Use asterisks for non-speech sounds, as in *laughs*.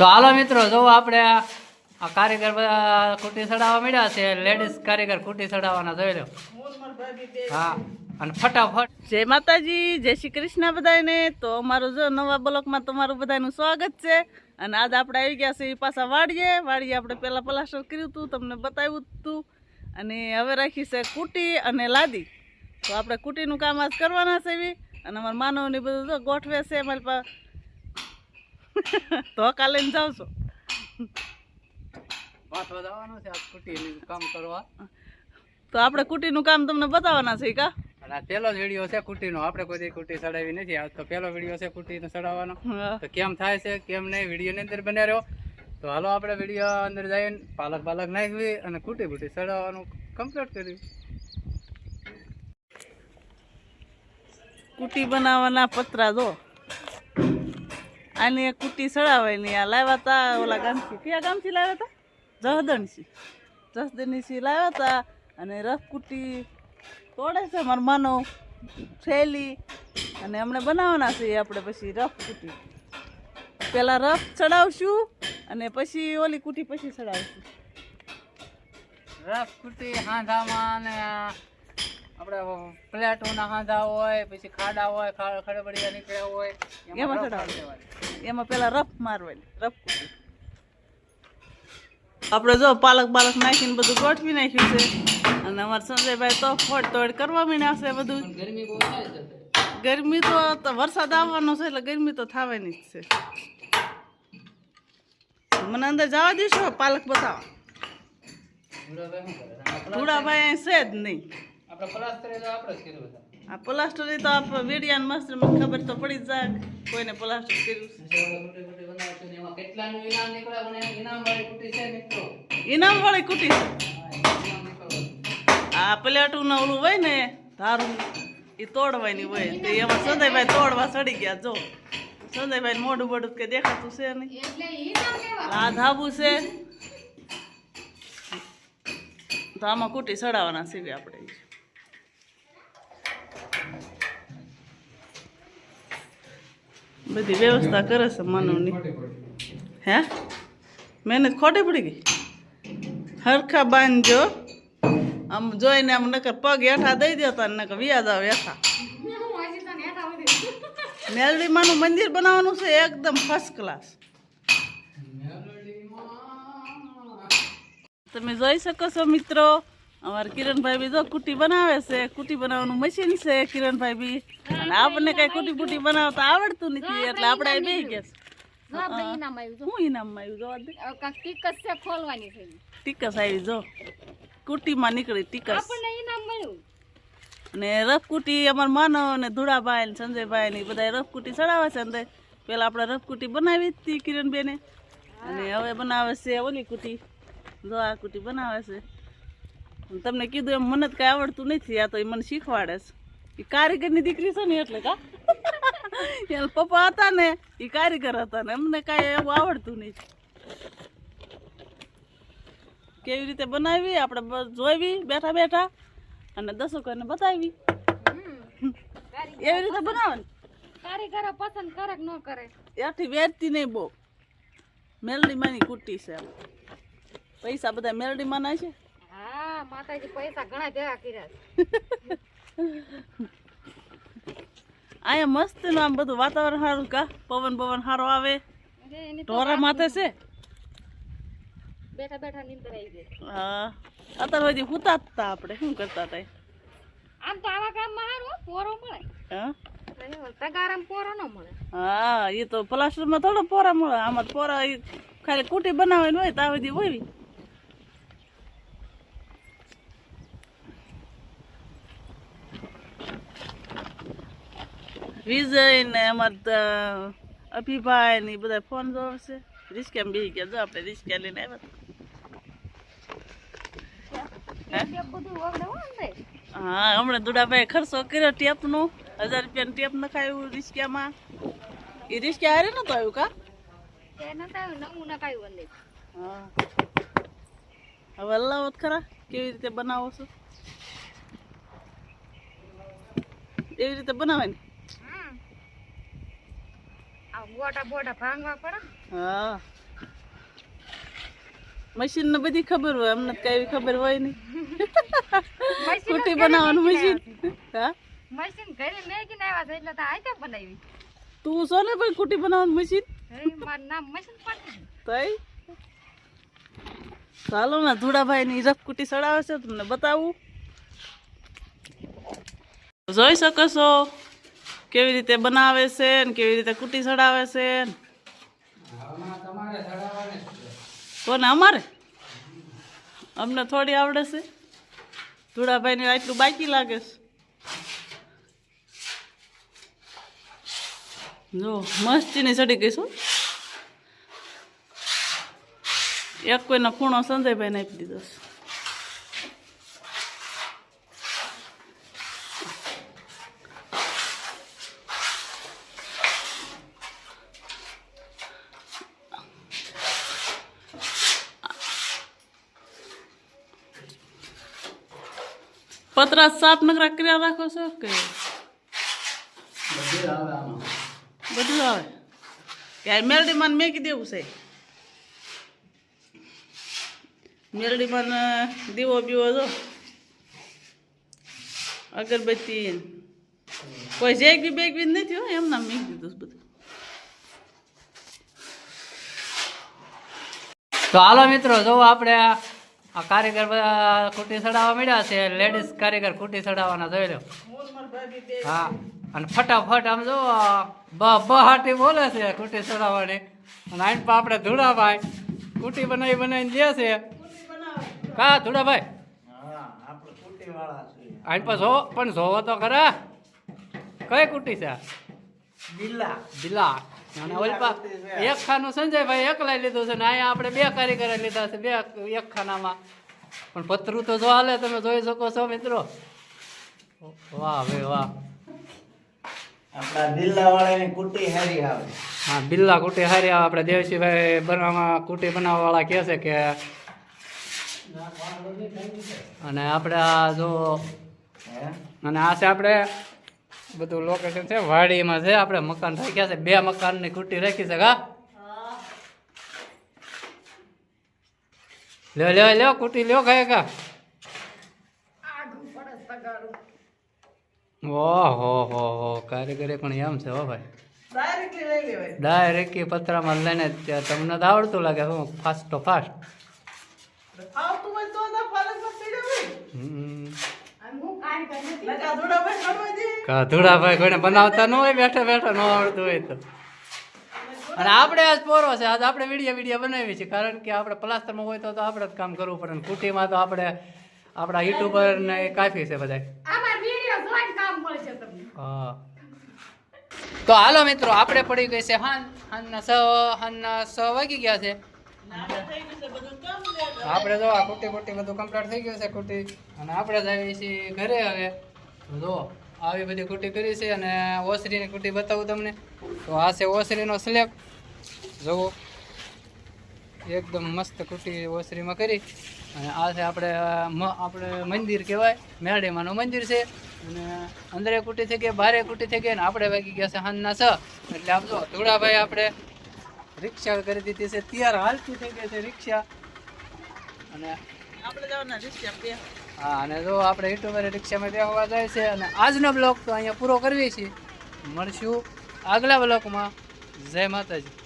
તો હાલો મિત્રો, જો આપણે આ કારીગર કુટી ચડાવવા મળ્યા છે લેડીઝ કારીગર કુટી ચડાવવાના જોઈ લો. હા, અને ફટાફટ. જય માતાજી, જય શ્રી કૃષ્ણ બધાને તો અમારું જો નવા બ્લોકમાં તમારું બધાનું સ્વાગત છે. અને આજ આપણે આવી ગયા છે એ પાછા વાડીએ. વાડીએ આપણે પહેલાં પ્લાસ્ટર કર્યું હતું, તમને બતાવ્યું હતું. અને હવે રાખી છે કુટી અને લાદી. તો આપણે કુટીનું કામ આજ કરવાના છે એવી. અને અમારા માનવની બધું ગોઠવે છે, અમારી પાસે *laughs* ધોકા કાલે જાવશો. છો વાંચવા છે આ કુટીનું કામ કરવા. તો આપણે કુટીનું કામ તમને બતાવવાના છે કા? અને આ જ વીડિયો છે કુટીનો આપણે કોઈ દી કુટી ચડાવી નથી. આજ તો પહેલો વીડિયો છે કુટીનો ચડાવવાનો. તો કેમ થાય છે કેમ નહીં વિડીયોની અંદર બને રહ્યો તો હાલો આપણે વીડિયો અંદર જઈને પાલક પાલક નાખવી અને કુટી બુટી ચડાવવાનું કમ્પ્લીટ કર્યું. કુટી બનાવવાના પતરા જો. આની કુટી સળાવાની. આ લાવ્યા તા ઓલા ગામથી. કયા ગામથી લાવ્યા હતા જહદણથી જસદણસી લાવ્યા તા અને રફ કુટી તોડે છે મારો માનો થેલી. અને હમણાં બનાવવાના છે આપણે પછી રફ કુટી. પહેલાં રફ ચડાવશું અને પછી ઓલી કુટી પછી ચડાવશું. રફ કુટી હાંધામાં ને આપણે પ્લેટોના હાંધા હોય પછી ખાડા હોય ખડબડિયા નીકળ્યા હોય એમાં ચડાવવાનું. એમાં પેલા રફ મારવાની રફ આપણે જો પાલક બાલક નાખીને બધું ગોઠવી નાખ્યું છે. અને અમારા સંજયભાઈ તો ફોડ તોડ કરવા મીને છે બધું. ગરમી બહુ ગરમી તો તો વરસાદ આવવાનો છે એટલે ગરમી તો થવાની જ છે. મને અંદર જવા દઈશું પાલક બતાવો. ધૂળાભાઈ અહીં છે જ નહીં. આ પ્લાસ્ટર તો આપણે વેડિયાન મસ્ત મને ખબર તો પડી જ જાય કોઈને પ્લાસ્ટર કર્યું કુટી ને ઇનામ વાળી. આ પ્લેટું ઓલું હોય ને ધારું એ તોડવાની હોય. તો એમાં સંજયભાઈ તોડવા ચડી ગયા જો. સંજયભાઈ મોઢું મોઢું કે દેખાતું છે નહીં. આ ધાબુ છે. તો આમાં કુટી ચડાવવાના સીવી આપણે. બધી વ્યવસ્થા કરે છે માનવની. હે? મહેનત ખોટી પડી ગઈ? હરખા બાંધજો આમ જોઈને આમ નકર પગ હેઠા દઈ દો ને નકર વ્યાજ આવે હેઠા. મેલડીમાનું મંદિર બનાવવાનું છે એકદમ ફર્સ્ટ ક્લાસ તમે જોઈ શકો છો મિત્રો અમારા કિરણભાઈ બી જો કુટી બનાવે છે. કુટી બનાવવાનું મશીન છે કિરણભાઈ બી. અને આપણને કઈ કુટી બુટી બનાવતા આવડતું નથી એટલે આપણે બે ગયા હું ઇનામમાં આવ્યું ટીકસ આવી જો. કુટીમાં નીકળી ટીકસ. ને રફકુટી અમારા માનવ અને ધુડાભાઈ ને સંજયભાઈ ને બધા રફકુટી ચડાવે છે અંદર. પેલા આપણે રફકુટી બનાવી જ હતી કિરણબેને. અને હવે બનાવે છે ઓલી કુટી. જો આ કુટી બનાવે છે. તમને કીધું એમ મને કાંઈ આવડતું નથી આ તો એ મને શીખવાડે છે. એ કારીગરની દીકરી છે ને એટલે કા? *laughs* એના પપ્પા હતા ને એ કારીગર હતા ને અમને કાંઈ એવું આવડતું નહીં કેવી રીતે બનાવી આપણે જોઈવી બેઠા બેઠા અને દર્શકોને બતાવી. એવી રીતે બનાવવાની. કારીગર પસંદ કરે કે ન કરે? એથી વેચતી નહીં બહુ. મેલડીમાંની કુટી છે. પૈસા બધા મેલડીમાં ના છે. માતાજી પૈસા ઘણા ભેગા કર્યા. અહીંયા મસ્તનું આમ બધું વાતાવરણ સારું કા? પવન પવન સારો આવે? ઢોરા માથે છે? બેઠા બેઠા નીંદર આવી ગઈ. હા. અત્યારે હજી હુતા હતા આપણે. શું કરતા હતા આમ તો આવા કામમાં હારું હો, પોરો મળે. હા? તગારામ પોરો ન મળે. હા એ તો પ્લાસ્ટરમાં થોડો પોરા મળે. આમાં પોરા ખાલી કુટી બનાવવાની હોય ત્યાં સુધી હોય. વિજય ને અમાર અભિભાઈ ને બધા ફોન જોવે છે. રિસ્કેમ બી ગયા. જો આપણે રિસ્કા લઈને આવ્યા હો? હમણાં દુડાભાઈ ખર્ચો કર્યો ટેપનો હજાર રૂપિયાનું ટેપ નખાયું રિસ્કામાં. એ રિસ્કા હારે નતો આવ્યું કા? હા. હવે અલ્લાવત ખરા કેવી રીતે બનાવો છો? એવી રીતે બનાવવાની હમ આ ગોટા બોટા ભાંગવા પડે હા. મશીન ને બધી ખબર હોય અમને તો કઈ ખબર હોય નહીં. મશીન બનાવવાનું મશીન. હા? મશીન ઘરે મેગીને આવ્યા છે એટલે તો આઈટમ બનાવી? તું છો ને ભાઈ કુટી બનાવવાનું મશીન? મારું નામ મશીન પડતું તઈ? ચાલો ને ધુડાભાઈ ની રફ કુટી સડાવે છે તમને બતાવું. જોઈ શકો છો? કેવી રીતે બનાવે છે ને કેવી રીતે કુટી ચડાવે છે. કોને, અમારે? અમને થોડી આવડે છે. ધૂળાભાઈને આટલું બાકી લાગે છે. જો, મસ્તીની ચડી ગઈ એક કોઈનો ખૂણો સંજયભાઈને આપી દીધો છે. પતરા સાફ નકરા કર્યા રાખો છો કે? બધું આવે ત્યારે મેલડીમાં મેકી દેવું છે. મેલડીમાં દીવો બીવો જો. અગરબત્તી. કોઈ જેક બી બેગ બી નથી હો એમ નામ મેકી દીધું બધું. તો હાલો મિત્રો જો આપણે આ આ કારીગર બધા કુટી ચડાવવા મળ્યા છે. લેડીઝ કારીગર ખૂટી ચડાવવાના જોઈ લો. હા અને ફટાફટ આમ જો બહાટી બોલે છે કુટી ચડાવવાની અને આઈન પર આપણે ધૂળાભાઈ કુટી બનાવી બનાવીને દે છે. કા ધૂળાભાઈ? આઈન પર જો પણ જોવો તો ખરા. કઈ કુટી છે બિલ્લા. બિલા અને ઓલી પા એક ખાનું સંજયભાઈ એકલા લીધું છે ને અહીંયા આપણે બે કારીગર લીધા છે બે એક ખાનામાં પણ પતરું તો જો હાલે તમે જોઈ શકો છો મિત્રો. વાહ ભાઈ વાહ. આપણા દિલ્લા વાળાની કુટી હારી આવે. હા બિલ્લા કુટી હારી આવે. આપણે દેવસીભાઈ બનાવવા કુટી બનાવવા વાળા કહે છે કે અને આપણે આ જો અને આ છે આપણે બધું લોકેશન છે વાડીમાં છે આપણે મકાન રાખ્યા છે બે મકાનની કુટી રાખી છે હા? લ્યો લ્યો લ્યો કુટી લ્યો ખાય કા ઓહો હો હો કારીગરી પણ એમ છે હો ભાઈ. ડાયરેક્ટલી લઈ લેવાય. ડાયરેક્ટ પતરામાં લઈને તમને તો આવડતું લાગે હું ફાસ્ટ તો ફાસ્ટ આવતું હોય તો ભાઈ લગા દે ધૂળાભાઈ કોઈને બનાવતા ન હોય બેઠા બેઠા ન આવડતું હોય તો. અને આપણે આજ પોરો છે આજ આપણે વીડિયો વીડિયો બનાવી છે કારણ કે આપણે પ્લાસ્ટરમાં હોય તો આપણે જ કામ કરવું પડે. કુટીમાં તો આપણે આપણા યુટ્યુબર ને કાફી છે બધા હા. તો હાલો મિત્રો આપણે પડી ગઈ છે હાન. હાનના સ હાનના સ વાગી ગયા છે. આપણે જો આ કુટી કુટી બધું કમ્પ્લીટ થઈ ગયું છે કુટી. અને આપણે જઈએ છીએ ઘરે હવે. જો આવી બધી કુટી કરી છે અને ઓસરીની કુટી બતાવું તમને. તો આ છે ઓસરીનો સ્લેબ જુઓ. એકદમ મસ્ત કુટી ઓસરીમાં કરી. અને આ છે આપણે આપણે મંદિર કહેવાય. મેરડીમાનું મંદિર છે. અને અંદરે કુટી થઈ ગઈ, બારે કુટી થઈ ગઈ અને આપણે વાગી ગયા છે હાનના છ. એટલે જો ધોળાભાઈ આપણે રિક્ષા કરી દીધી છે. ત્યારે હાલતી થઈ ગઈ છે રિક્ષા. અને આપણે જવાના રિક્ષા હા, અને જો આપણે યુટ્યુબર રિક્ષામાં બેસવા જાય છે અને આજનો બ્લોગ તો અહીંયા પૂરો કરવી છીએ. મળશું આગલા બ્લોગમાં જય માતાજી.